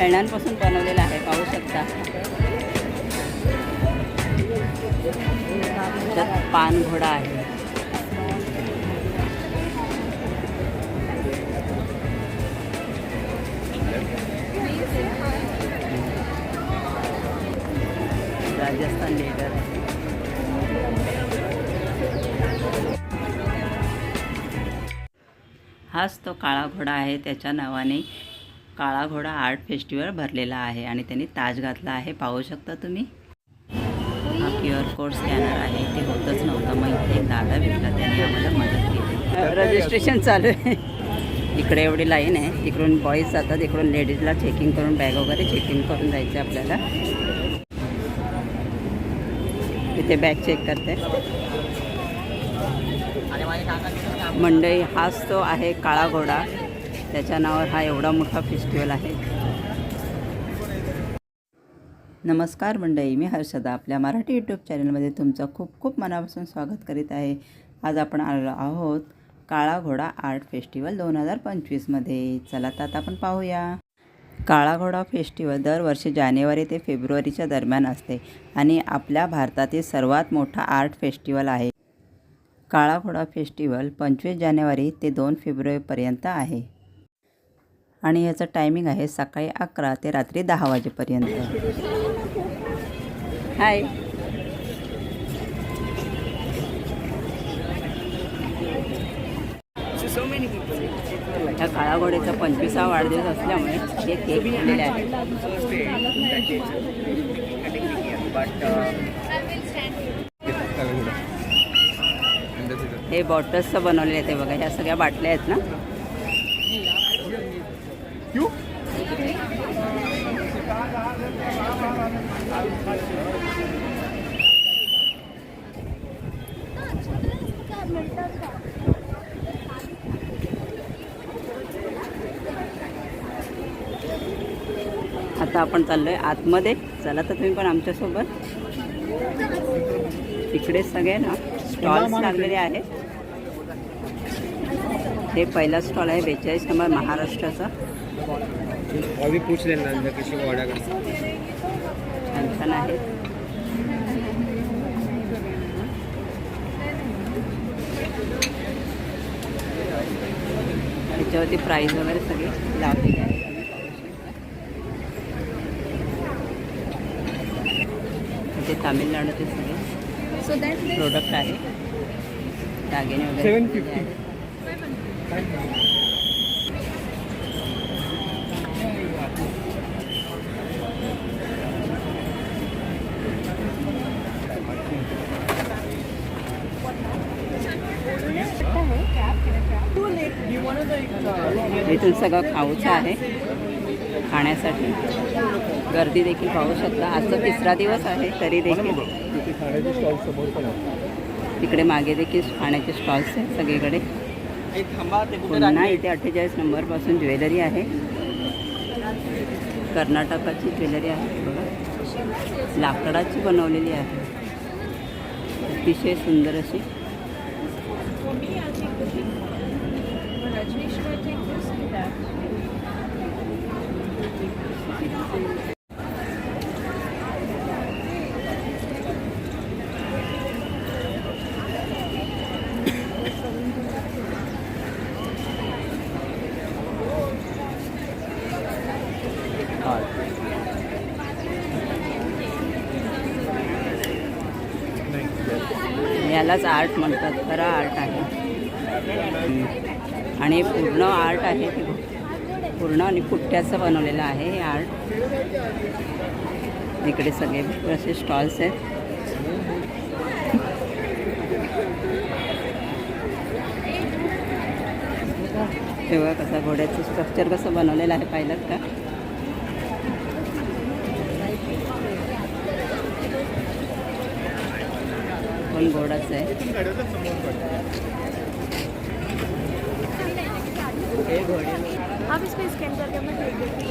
खेळण्यांपासून बनवलेला आहे पाहू शकता. त्यात पान घोडा आहे. राजस्थान लेडर हाच तो काळा घोडा आहे त्याच्या नावाने काळा घोडा आर्ट फेस्टिवल भरलेला आहे आणि त्यांनी ताज घातला आहे. पाहू शकता तुम्ही? हा क्यू आर कोड स्कॅनर आहे. ते होतच नव्हतं. मग इथे एक दादा भेटला. त्याने आम्हाला मदत केली. रजिस्ट्रेशन चालू आहे. इकडे एवढी लाईन आहे. तिकडून बॉईज जातात. इकडून लेडीजला चेकिंग करून बॅग वगैरे चेकिंग करून जायचं आहे आपल्याला. इथे बॅग चेक करते. मंडई हाच तो आहे काळा घोडा त्याच्या नावावर हा एवढा मोठा फेस्टिवल आहे. नमस्कार मंडळी मी हर्षदा आपल्या मराठी यूट्यूब चॅनलमध्ये तुमचं खूप खूप मनापासून स्वागत करीत आहे. आज आपण आलो आहोत काळा घोडा आर्ट फेस्टिवल दोन हजार पंचवीसमध्ये चला तर आता आपण पाहूया. काळा घोडा फेस्टिवल दरवर्षी जानेवारी ते फेब्रुवारीच्या दरम्यान असते आणि आपल्या भारतातील सर्वात मोठा आर्ट फेस्टिवल आहे. काळा घोडा फेस्टिवल पंचवीस जानेवारी ते दोन फेब्रुवारीपर्यंत आहे. आणि याचं टायमिंग आहे सकाळी अकरा ते रात्री दहा वाजेपर्यंत. हाय ह्या काळा घोड्याचा पंचवीसा वाढदिवस असल्यामुळे हे केक केलेले आहे. हे बॉटल्सचं बनवलेले आहे ते बघा ह्या सगळ्या बाटल्या आहेत ना? आता आपण चाललोय आतमध्ये. चला तर तुम्ही पण आमच्यासोबत. इकडे सगळे ना स्टॉल्स लागलेले आहेत. हे पहिला स्टॉल आहे बेचाळीस नंबर महाराष्ट्राचा. अभी पूछ लेना अंदर किसी को ऑर्डर कर छान छान आहे त्याच्यावरती प्राईज वगैरे सगळे लावलेले तामिळनाडूचे सगळे प्रोडक्ट आहे दागिने वगैरे इथून सगळं खाऊचं आहे. खाण्यासाठी. गर्दी देखील पाहू शकता. आजचा तिसरा दिवस आहे तरी देखील. तिकडे मागे देखील खाण्याचे स्टॉल्स आहेत सगळीकडे. पुन्हा इथे अठ्ठेचाळीस नंबरपासून ज्वेलरी आहे. कर्नाटकाची ज्वेलरी आहे बघा. लाकडाची बनवलेली आहे. अतिशय सुंदर अशी. यालाच आर्ट म्हणतात खरा आर्ट आहे. आणि पूर्ण आर्ट आहे पूर्ण आणि पुट्ट्याचं बनवलेलं आहे हे आर्ट. इकडे सगळे असे स्टॉल्स आहेत. तेव्हा कसा घोड्याचं स्ट्रक्चर कसं बनवलेलं आहे पाहिलं का? पण घोडाचं आहे. आप इसको स्कैन करके हमें भेज देती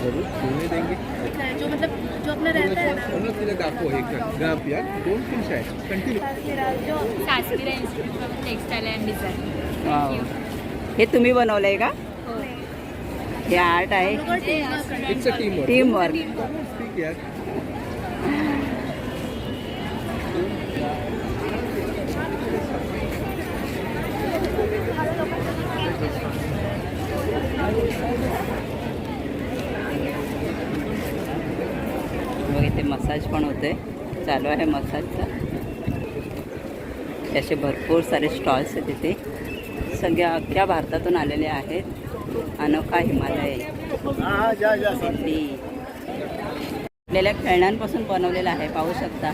जरूर तुम्ही देंगे? है जो मतलब जो अपना रहता है ना. म्हणून तिला दाखव एक ग्राफ या. दोन तीन शाळेत. कंटिन्यू मेरा जो सासगिरा institute of textile and design wow हे तुम्ही बनवलं आहे का? हो. हे आर्ट आहे. It's a team team work इथे मसाज पण होते चालू आहे मसाजचा. असे भरपूर सारे स्टॉल्स आहेत तिथे. सगळ्या अख्ख्या भारतातून आलेले आहेत. अनोखा हिमालय. आपल्याला खेळण्यांपासून बनवलेला आहे पाहू शकता.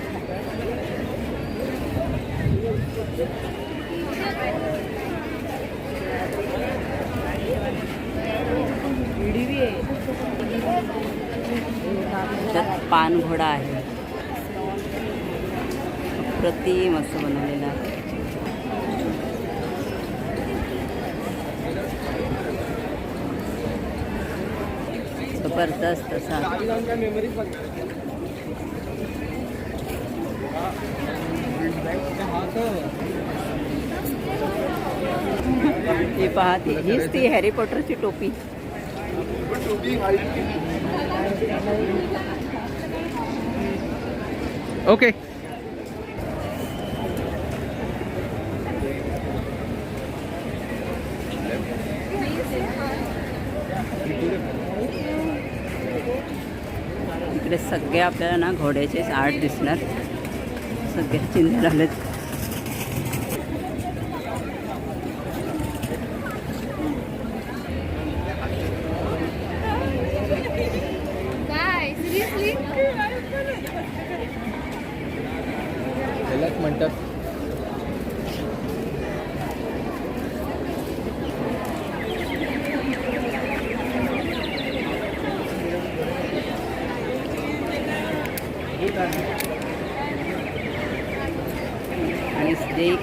त्यात पान घोडा आहे. प्रतिम असं बनवलेलं आहे. जबरदस्त असा. ही पाहते हीच ती हॅरी पॉटरची टोपी. ओके. इकडे सगळे आपल्याला ना घोड्याचे आर्ट दिसणार. सगळे चिन्ह झालेत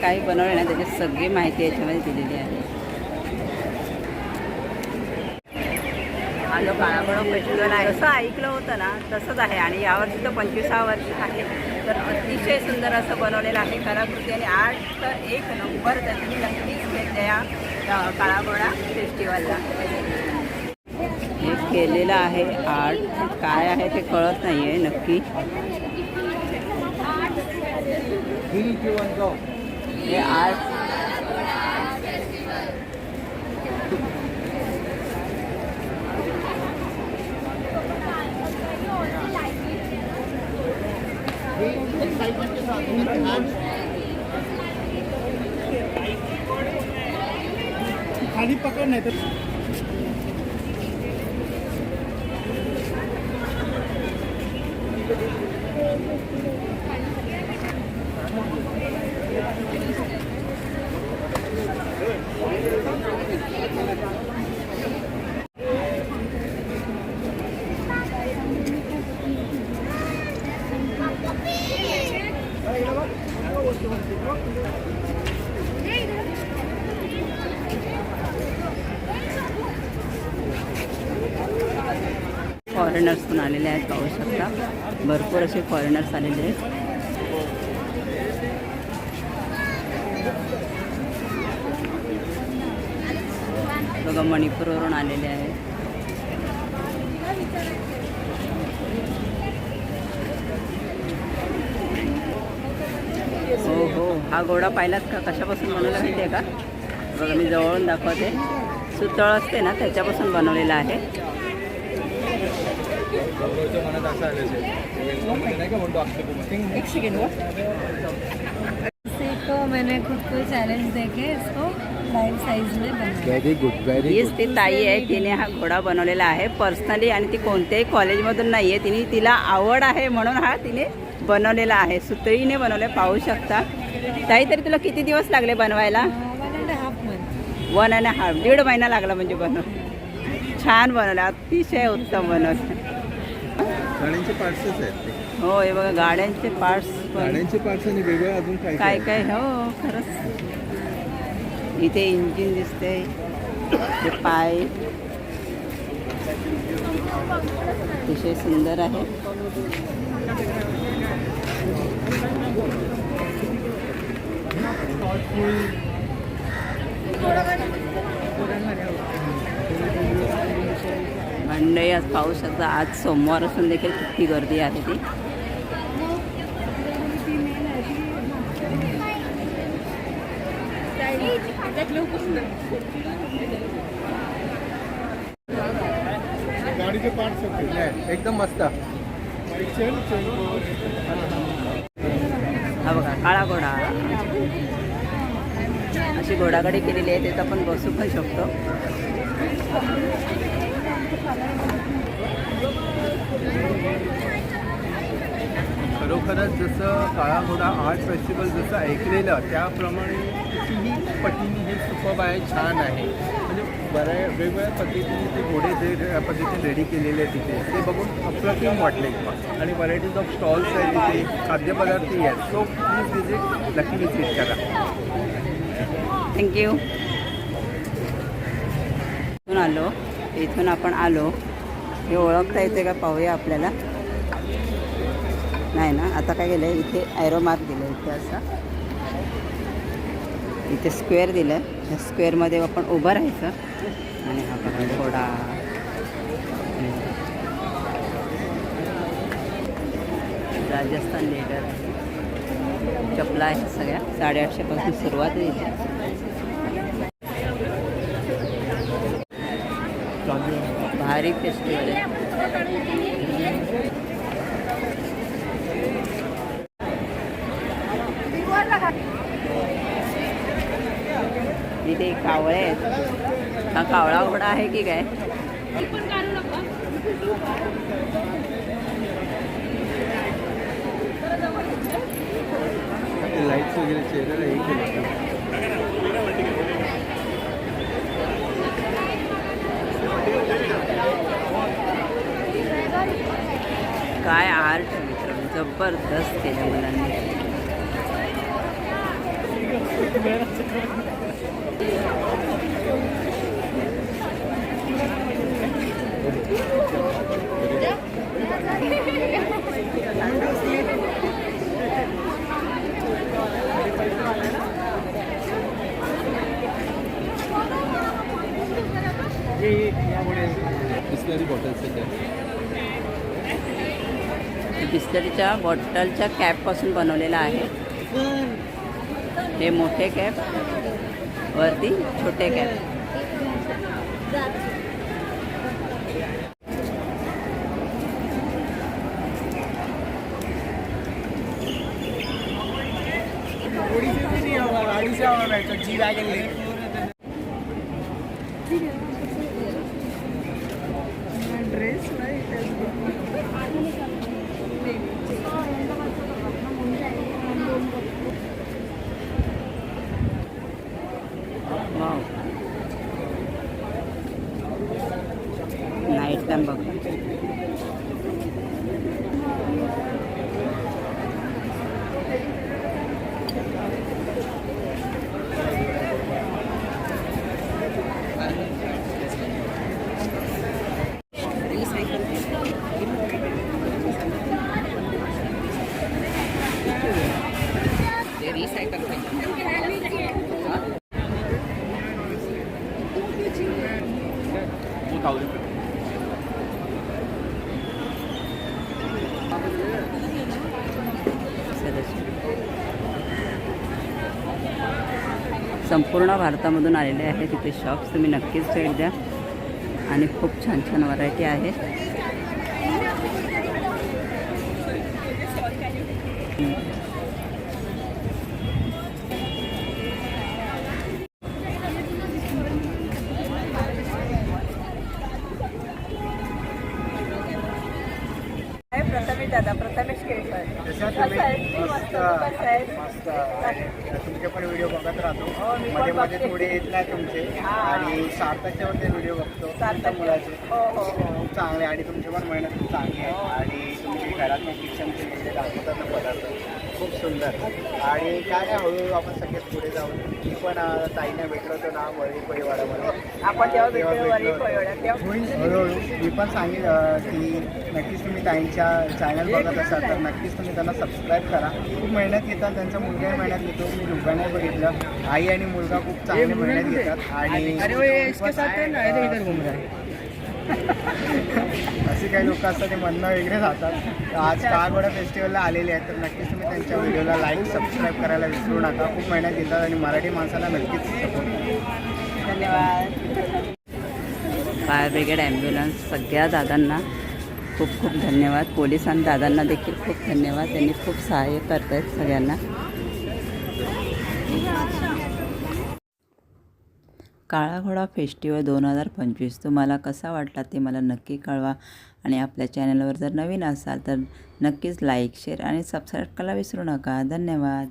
काही बनवलं ना त्याची सगळी माहिती याच्यामध्ये दिलेली आहे. हा जो काळाबडो फेस्टिवल आहे जसं ऐकलं होतं ना तसंच आहे आणि यावर्षी तर पंचवीसा वर्ष आहे. तर अतिशय सुंदर असं बनवलेलं आहे कलाकृती आणि आर्ट तर एक नंबर तुम्ही नक्कीच द्या या काळाबोळा फेस्टिवलला हे केलेलं आहे आर्ट. काय आहे ते कळत नाही आहे नक्की हे आर्ट खाली पकड नाही तर फॉरेनर्स पण आलेले आहेत पाहू शकता. भरपूर असे फॉरेनर्स आलेले आहेत. बघा मणिपूरवरून आलेले आहेत. हो हो. हा घोडा पाहिलात का? कशापासून बनवला माहिती आहे का? बघा मी जवळून दाखवते. सुतळ असते ना त्याच्यापासून बनवलेला आहे गौरवच्या मनात असं आलं असेल नाही का म्हणतो आपलं एक सेकंड इसी को मैंने खुद को चैलेंज देके इसको. लाइव साइज में बनाया व्हेरी गुड व्हेरी हीच ती ताई आहे तिने हा घोडा बनवलेला आहे. पर्सनली आणि ती कोणत्याही कॉलेजमधून नाही आहे तिने तिला आवड आहे म्हणून हा तिने बनवलेला आहे. सुतळीने बनवले पाहू शकता. ताई तरी तुला किती दिवस लागले बनवायला? One and half month one and half दीड महिना लागला म्हणजे बनव. छान बनवलं अतिशय उत्तम बनवलं. गाड्यांचे पार्ट्सच आहेत ते. हो हे बघा गाड्यांचे पार्ट्स पण. गाड्यांचे पार्ट्स आणि वेगळं अजून काय काय काय? हो खरंच. इथे इंजिन दिसते ते पाय. अतिशय सुंदर आहे. मंडई आज पाहू शकता आज सोमवार असून देखील किती गर्दी आहे ती. गाडीचे पार्ट एकदम मस्त. हा बघा काळा घोडा. अशी घोडागाडी केलेली आहे तिथं आपण बसू पण शकतो. खरोखरच जसं काळा घोडा आर्ट फेस्टिवल जसं ऐकलेलं त्याप्रमाणे कितीही पटीने हे सुपब आहे छान आहे. म्हणजे बऱ्या वेगवेगळ्या पद्धतीने ते घोडे जे पद्धतीने रेडी केलेले आहेत तिथे ते बघून अप्रतिम वाटले आणि व्हरायटीज ऑफ स्टॉल्स आहेत तिथे खाद्यपदार्थही आहेत. सो प्लीज विजिट नक्की विजिट करा थँक्यू आलो. इथून आपण आलो. हे ओळखता येते का? पाहूया आपल्याला. नाही ना? आता काय केलं आहे इथे ॲरो मार्क दिलं इथे असं. इथे स्क्वेअर दिलं त्या स्क्वेअरमध्ये आपण उभं राहायचं. आणि हा बघा थोडा. राजस्थान लेडर चपला आहे सगळ्या. साडेआठशेपासून सुरुवात आहे इथे भारी फेस्टिवल आहे इथे कावळे आहेत. हा कावळा घोडा आहे की काय? लाईट्स वगैरे चेहऱ्याला हे केलं काय आर्ट आहे मित्रांनो जबरदस्त केलं मुलांनी. बिस्लरीच्या बॉटलच्या कॅपपासून बनवलेला आहे. हे मोठे कॅप वरती छोटे cap. G wagon Lambang. Gracias. संपूर्ण भारतामधून आलेले आहेत तिथे शॉप्स तुम्ही नक्कीच भेट द्या. आणि खूप छान छान व्हरायटी आहे. प्रथमेश दादा प्रथमेश केळकर. मस्त. मस्त तुमचे पण व्हिडिओ बघत राहतो. मध्ये मध्ये थोडे येत नाही तुमचे. आणि सार्थकचे पण ते व्हिडिओ बघतो. तुमच्या मुलाचे. खूप चांगले. आणि तुमची पण मेहनत खूप चांगली आहे. आणि तुमची घरात किचनचे म्हणजे दाखवतात ना पदार्थ. खूप सुंदर. आणि काय नाही हळूहळू आपण सगळेच पुढे जाऊ मी पण ताईंना भेटलो होतो ना वळी परिवारामध्ये आपण जेव्हा भेटलो हळूहळू. मी पण सांगेन की नक्कीच तुम्ही ताईंच्या चॅनल बघत असाल तर नक्कीच तुम्ही त्यांना सबस्क्राईब करा. खूप मेहनत घेतात त्यांचा मुलगाही मेहनत घेतो. मी दोघांनाही बघितलं. आई आणि मुलगा खूप चांगली मेहनत घेतात. आणि असे काही लोक असतात ते म्हणणं वगैरे जातात आज काळगोडा फेस्टिवलला आलेले आहेत तर नक्कीच तुम्ही त्यांच्या व्हिडिओला लाईक सबस्क्राईब करायला विसरू नका. खूप मेहनत घेतात आणि मराठी माणसाला नक्कीच सपोर्ट धन्यवाद. फायर ब्रिगेड ॲम्ब्युलन्स सगळ्या दादांना खूप खूप धन्यवाद. पोलिसांना दादांना देखील खूप धन्यवाद. त्यांनी खूप सहाय्य करत आहेत सगळ्यांना. काळा घोडा फेस्टिवल दोन हजार पंचवीस. तुम्हाला कसा वाटला ते मला नक्की कळवा. आणि आपल्या चॅनलवर जर नवीन असाल तर नक्कीच लाईक शेअर आणि सबस्क्राईब करायला विसरू नका. धन्यवाद.